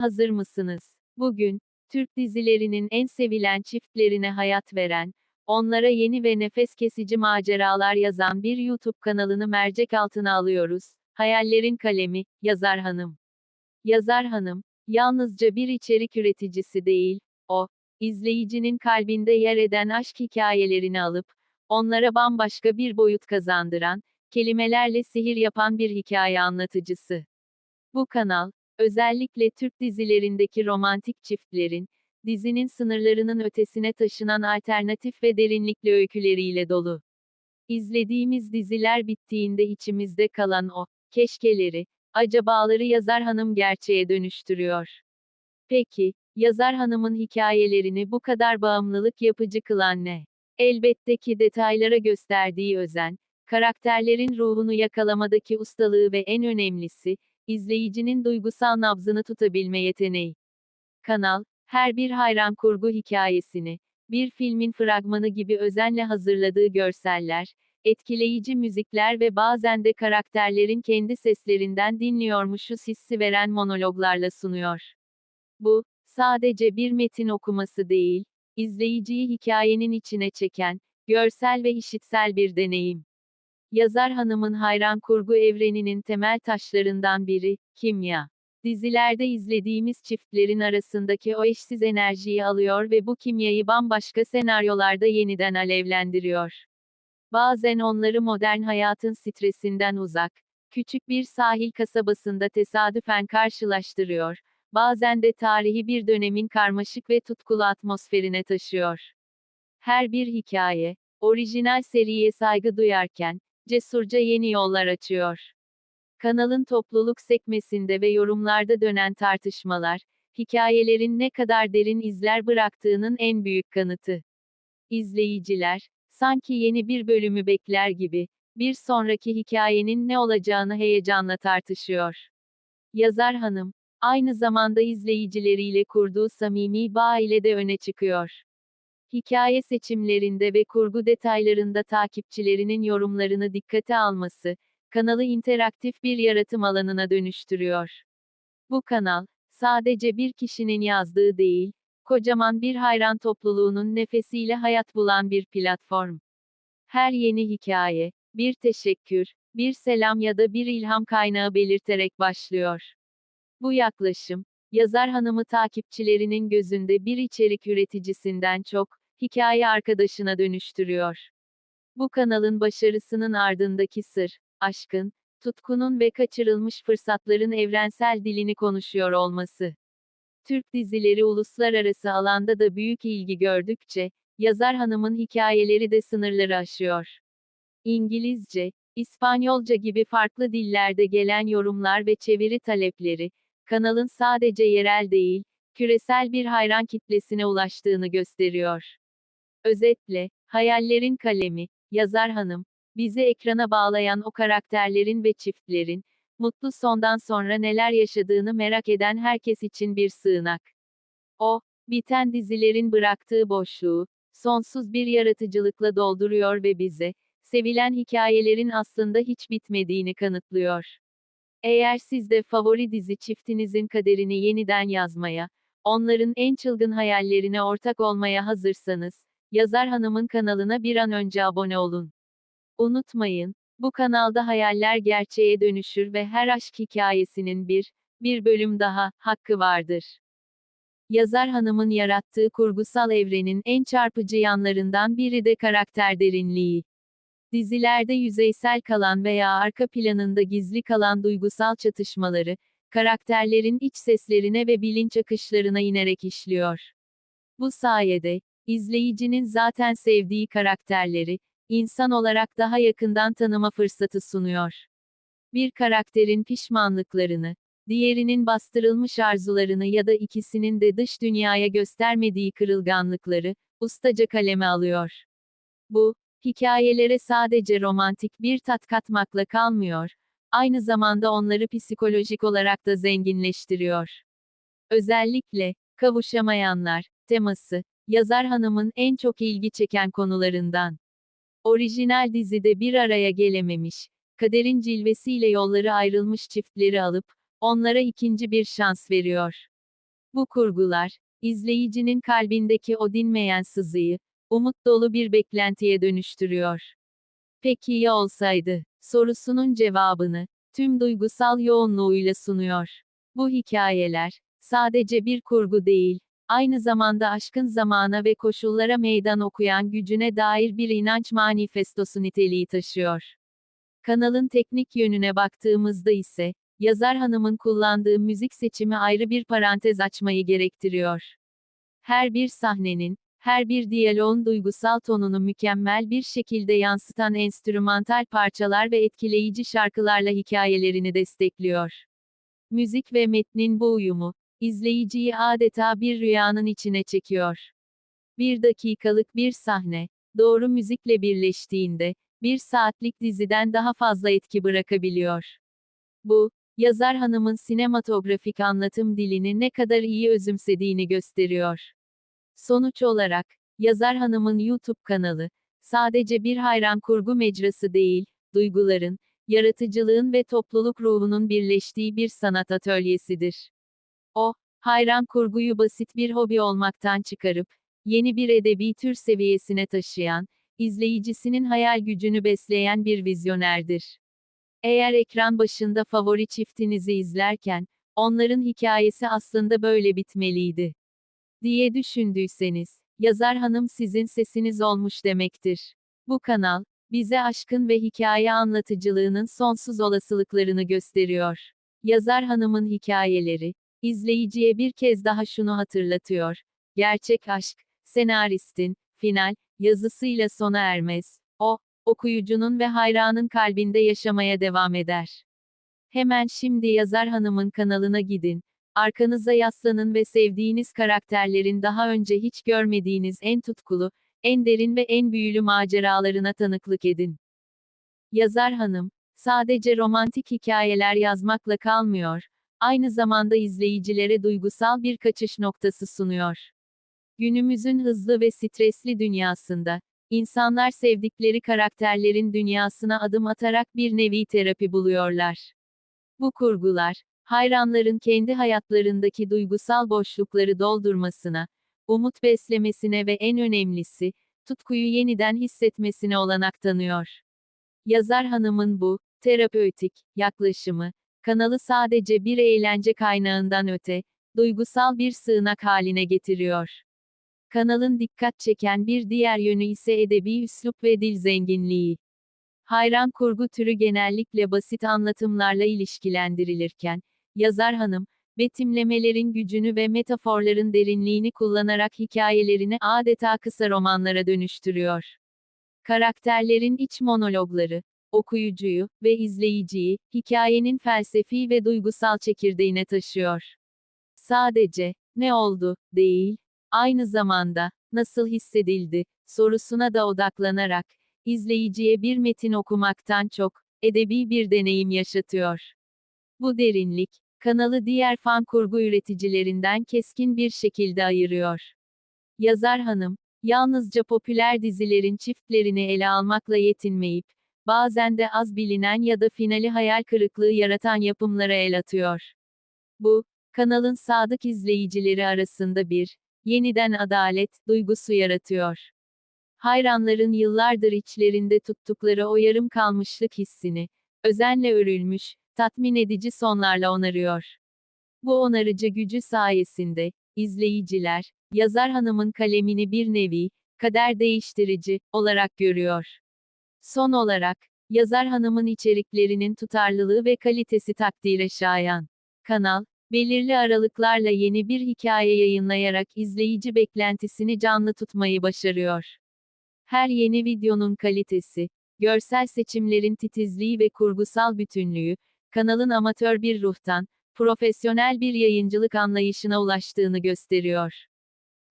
Hazır mısınız? Bugün, Türk dizilerinin en sevilen çiftlerine hayat veren, onlara yeni ve nefes kesici maceralar yazan bir YouTube kanalını mercek altına alıyoruz. Hayallerin Kalemi, Yazar Hanım. Yazar Hanım, yalnızca bir içerik üreticisi değil, o, izleyicinin kalbinde yer eden aşk hikayelerini alıp, onlara bambaşka bir boyut kazandıran, kelimelerle sihir yapan bir hikaye anlatıcısı. Bu kanal, özellikle Türk dizilerindeki romantik çiftlerin, dizinin sınırlarının ötesine taşınan alternatif ve derinlikli öyküleriyle dolu. İzlediğimiz diziler bittiğinde içimizde kalan o, keşkeleri, acabaları yazar hanım gerçeğe dönüştürüyor. Peki, yazar hanımın hikayelerini bu kadar bağımlılık yapıcı kılan ne? Elbette ki detaylara gösterdiği özen, karakterlerin ruhunu yakalamadaki ustalığı ve en önemlisi, izleyicinin duygusal nabzını tutabilme yeteneği. Kanal, her bir hayran kurgu hikayesini, bir filmin fragmanı gibi özenle hazırladığı görseller, etkileyici müzikler ve bazen de karakterlerin kendi seslerinden dinliyormuşuz hissi veren monologlarla sunuyor. Bu, sadece bir metin okuması değil, izleyiciyi hikayenin içine çeken, görsel ve işitsel bir deneyim. Yazar hanımın hayran kurgu evreninin temel taşlarından biri, kimya. Dizilerde izlediğimiz çiftlerin arasındaki o eşsiz enerjiyi alıyor ve bu kimyayı bambaşka senaryolarda yeniden alevlendiriyor. Bazen onları modern hayatın stresinden uzak, küçük bir sahil kasabasında tesadüfen karşılaştırıyor, bazen de tarihi bir dönemin karmaşık ve tutkulu atmosferine taşıyor. Her bir hikaye, orijinal seriye saygı duyarken, cesurca yeni yollar açıyor. Kanalın topluluk sekmesinde ve yorumlarda dönen tartışmalar, hikayelerin ne kadar derin izler bıraktığının en büyük kanıtı. İzleyiciler, sanki yeni bir bölümü bekler gibi, bir sonraki hikayenin ne olacağını heyecanla tartışıyor. Yazar hanım, aynı zamanda izleyicileriyle kurduğu samimi bağ ile de öne çıkıyor. Hikaye seçimlerinde ve kurgu detaylarında takipçilerinin yorumlarını dikkate alması, kanalı interaktif bir yaratım alanına dönüştürüyor. Bu kanal, sadece bir kişinin yazdığı değil, kocaman bir hayran topluluğunun nefesiyle hayat bulan bir platform. Her yeni hikaye, bir teşekkür, bir selam ya da bir ilham kaynağı belirterek başlıyor. Bu yaklaşım, yazar hanımı takipçilerinin gözünde bir içerik üreticisinden çok, hikaye arkadaşına dönüştürüyor. Bu kanalın başarısının ardındaki sır, aşkın, tutkunun ve kaçırılmış fırsatların evrensel dilini konuşuyor olması. Türk dizileri uluslararası alanda da büyük ilgi gördükçe, yazar hanımın hikayeleri de sınırları aşıyor. İngilizce, İspanyolca gibi farklı dillerde gelen yorumlar ve çeviri talepleri, kanalın sadece yerel değil, küresel bir hayran kitlesine ulaştığını gösteriyor. Özetle, hayallerin kalemi, yazar hanım, bizi ekrana bağlayan o karakterlerin ve çiftlerin, mutlu sondan sonra neler yaşadığını merak eden herkes için bir sığınak. O, biten dizilerin bıraktığı boşluğu, sonsuz bir yaratıcılıkla dolduruyor ve bize, sevilen hikayelerin aslında hiç bitmediğini kanıtlıyor. Eğer siz de favori dizi çiftinizin kaderini yeniden yazmaya, onların en çılgın hayallerine ortak olmaya hazırsanız, Yazar Hanım'ın kanalına bir an önce abone olun. Unutmayın, bu kanalda hayaller gerçeğe dönüşür ve her aşk hikayesinin bir, bir bölüm daha, hakkı vardır. Yazar Hanım'ın yarattığı kurgusal evrenin en çarpıcı yanlarından biri de karakter derinliği. Dizilerde yüzeysel kalan veya arka planında gizli kalan duygusal çatışmaları, karakterlerin iç seslerine ve bilinç akışlarına inerek işliyor. Bu sayede, izleyicinin zaten sevdiği karakterleri, insan olarak daha yakından tanıma fırsatı sunuyor. Bir karakterin pişmanlıklarını, diğerinin bastırılmış arzularını ya da ikisinin de dış dünyaya göstermediği kırılganlıkları, ustaca kaleme alıyor. Bu, hikayelere sadece romantik bir tat katmakla kalmıyor, aynı zamanda onları psikolojik olarak da zenginleştiriyor. Özellikle, kavuşamayanlar, teması, yazar hanımın en çok ilgi çeken konularından. Orijinal dizide bir araya gelememiş, kaderin cilvesiyle yolları ayrılmış çiftleri alıp, onlara ikinci bir şans veriyor. Bu kurgular, izleyicinin kalbindeki o dinmeyen sızıyı, umut dolu bir beklentiye dönüştürüyor. Peki ya olsaydı, sorusunun cevabını, tüm duygusal yoğunluğuyla sunuyor. Bu hikayeler, sadece bir kurgu değil, aynı zamanda aşkın zamana ve koşullara meydan okuyan gücüne dair bir inanç manifestosu niteliği taşıyor. Kanalın teknik yönüne baktığımızda ise, yazar hanımın kullandığı müzik seçimi ayrı bir parantez açmayı gerektiriyor. Her bir sahnenin, her bir diyaloğun duygusal tonunu mükemmel bir şekilde yansıtan enstrümantal parçalar ve etkileyici şarkılarla hikayelerini destekliyor. Müzik ve metnin bu uyumu, izleyiciyi adeta bir rüyanın içine çekiyor. Bir dakikalık bir sahne, doğru müzikle birleştiğinde, bir saatlik diziden daha fazla etki bırakabiliyor. Bu, yazar hanımın sinematografik anlatım dilini ne kadar iyi özümsediğini gösteriyor. Sonuç olarak, yazar hanımın YouTube kanalı, sadece bir hayran kurgu mecrası değil, duyguların, yaratıcılığın ve topluluk ruhunun birleştiği bir sanat atölyesidir. O, hayran kurguyu basit bir hobi olmaktan çıkarıp, yeni bir edebi tür seviyesine taşıyan, izleyicisinin hayal gücünü besleyen bir vizyonerdir. Eğer ekran başında favori çiftinizi izlerken, onların hikayesi aslında böyle bitmeliydi diye düşündüyseniz, yazar hanım sizin sesiniz olmuş demektir. Bu kanal, bize aşkın ve hikaye anlatıcılığının sonsuz olasılıklarını gösteriyor. Yazar hanımın hikayeleri, izleyiciye bir kez daha şunu hatırlatıyor. Gerçek aşk, senaristin, final, yazısıyla sona ermez. O, okuyucunun ve hayranın kalbinde yaşamaya devam eder. Hemen şimdi yazar hanımın kanalına gidin. Arkanıza yaslanın ve sevdiğiniz karakterlerin daha önce hiç görmediğiniz en tutkulu, en derin ve en büyülü maceralarına tanıklık edin. Yazar hanım, sadece romantik hikayeler yazmakla kalmıyor, aynı zamanda izleyicilere duygusal bir kaçış noktası sunuyor. Günümüzün hızlı ve stresli dünyasında, insanlar sevdikleri karakterlerin dünyasına adım atarak bir nevi terapi buluyorlar. Bu kurgular, hayranların kendi hayatlarındaki duygusal boşlukları doldurmasına, umut beslemesine ve en önemlisi, tutkuyu yeniden hissetmesine olanak tanıyor. Yazar hanımın bu, terapötik, yaklaşımı, kanalı sadece bir eğlence kaynağından öte, duygusal bir sığınak haline getiriyor. Kanalın dikkat çeken bir diğer yönü ise edebi üslup ve dil zenginliği. Hayran kurgu türü genellikle basit anlatımlarla ilişkilendirilirken, yazar hanım, betimlemelerin gücünü ve metaforların derinliğini kullanarak hikayelerini adeta kısa romanlara dönüştürüyor. Karakterlerin iç monologları, okuyucuyu ve izleyiciyi, hikayenin felsefi ve duygusal çekirdeğine taşıyor. Sadece, ne oldu, değil, aynı zamanda, nasıl hissedildi, sorusuna da odaklanarak, izleyiciye bir metin okumaktan çok, edebi bir deneyim yaşatıyor. Bu derinlik, kanalı diğer fan kurgu üreticilerinden keskin bir şekilde ayırıyor. Yazar hanım, yalnızca popüler dizilerin çiftlerini ele almakla yetinmeyip, bazen de az bilinen ya da finali hayal kırıklığı yaratan yapımlara el atıyor. Bu, kanalın sadık izleyicileri arasında bir, yeniden adalet, duygusu yaratıyor. Hayranların yıllardır içlerinde tuttukları o yarım kalmışlık hissini, özenle örülmüş, tatmin edici sonlarla onarıyor. Bu onarıcı gücü sayesinde, izleyiciler, yazar hanımın kalemini bir nevi, kader değiştirici, olarak görüyor. Son olarak, yazar hanımın içeriklerinin tutarlılığı ve kalitesi takdire şayan. Kanal, belirli aralıklarla yeni bir hikaye yayınlayarak izleyici beklentisini canlı tutmayı başarıyor. Her yeni videonun kalitesi, görsel seçimlerin titizliği ve kurgusal bütünlüğü, kanalın amatör bir ruhtan, profesyonel bir yayıncılık anlayışına ulaştığını gösteriyor.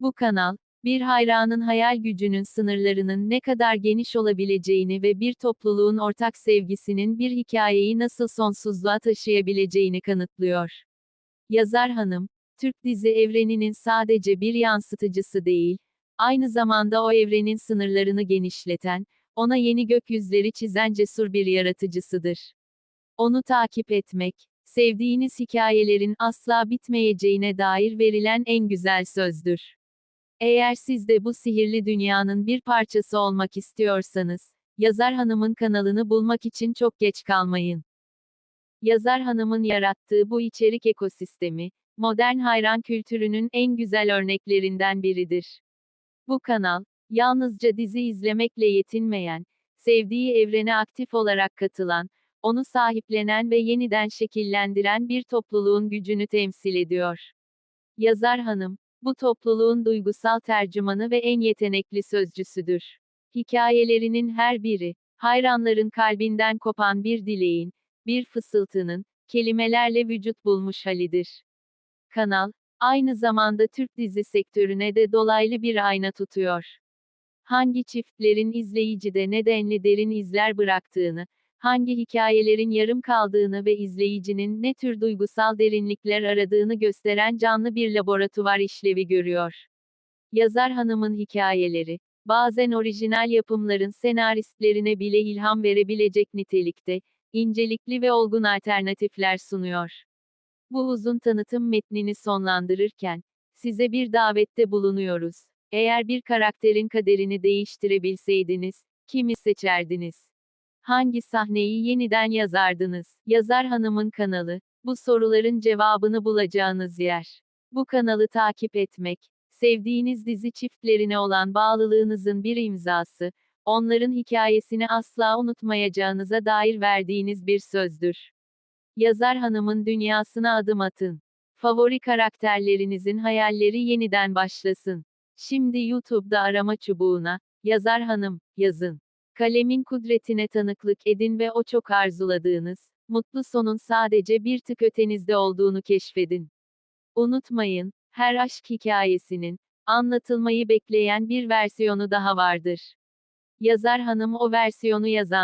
Bu kanal, bir hayranın hayal gücünün sınırlarının ne kadar geniş olabileceğini ve bir topluluğun ortak sevgisinin bir hikayeyi nasıl sonsuzluğa taşıyabileceğini kanıtlıyor. Yazar hanım, Türk dizi evreninin sadece bir yansıtıcısı değil, aynı zamanda o evrenin sınırlarını genişleten, ona yeni gökyüzleri çizen cesur bir yaratıcısıdır. Onu takip etmek, sevdiğiniz hikayelerin asla bitmeyeceğine dair verilen en güzel sözdür. Eğer siz de bu sihirli dünyanın bir parçası olmak istiyorsanız, Yazar Hanım'ın kanalını bulmak için çok geç kalmayın. Yazar Hanım'ın yarattığı bu içerik ekosistemi, modern hayran kültürünün en güzel örneklerinden biridir. Bu kanal, yalnızca dizi izlemekle yetinmeyen, sevdiği evrene aktif olarak katılan, onu sahiplenen ve yeniden şekillendiren bir topluluğun gücünü temsil ediyor. Yazar Hanım, bu topluluğun duygusal tercümanı ve en yetenekli sözcüsüdür. Hikayelerinin her biri, hayranların kalbinden kopan bir dileğin, bir fısıltının, kelimelerle vücut bulmuş halidir. Kanal, aynı zamanda Türk dizi sektörüne de dolaylı bir ayna tutuyor. Hangi çiftlerin izleyicide nedenli derin izler bıraktığını, hangi hikayelerin yarım kaldığını ve izleyicinin ne tür duygusal derinlikler aradığını gösteren canlı bir laboratuvar işlevi görüyor. Yazar hanımın hikayeleri, bazen orijinal yapımların senaristlerine bile ilham verebilecek nitelikte, incelikli ve olgun alternatifler sunuyor. Bu uzun tanıtım metnini sonlandırırken, size bir davette bulunuyoruz. Eğer bir karakterin kaderini değiştirebilseydiniz, kimi seçerdiniz? Hangi sahneyi yeniden yazardınız? Yazar Hanım'ın kanalı, bu soruların cevabını bulacağınız yer. Bu kanalı takip etmek, sevdiğiniz dizi çiftlerine olan bağlılığınızın bir imzası, onların hikayesini asla unutmayacağınıza dair verdiğiniz bir sözdür. Yazar Hanım'ın dünyasına adım atın. Favori karakterlerinizin hayalleri yeniden başlasın. Şimdi YouTube'da arama çubuğuna, Yazar Hanım, yazın. Kalemin kudretine tanıklık edin ve o çok arzuladığınız, mutlu sonun sadece bir tık ötenizde olduğunu keşfedin. Unutmayın, her aşk hikayesinin, anlatılmayı bekleyen bir versiyonu daha vardır. Yazar hanım o versiyonu yazan,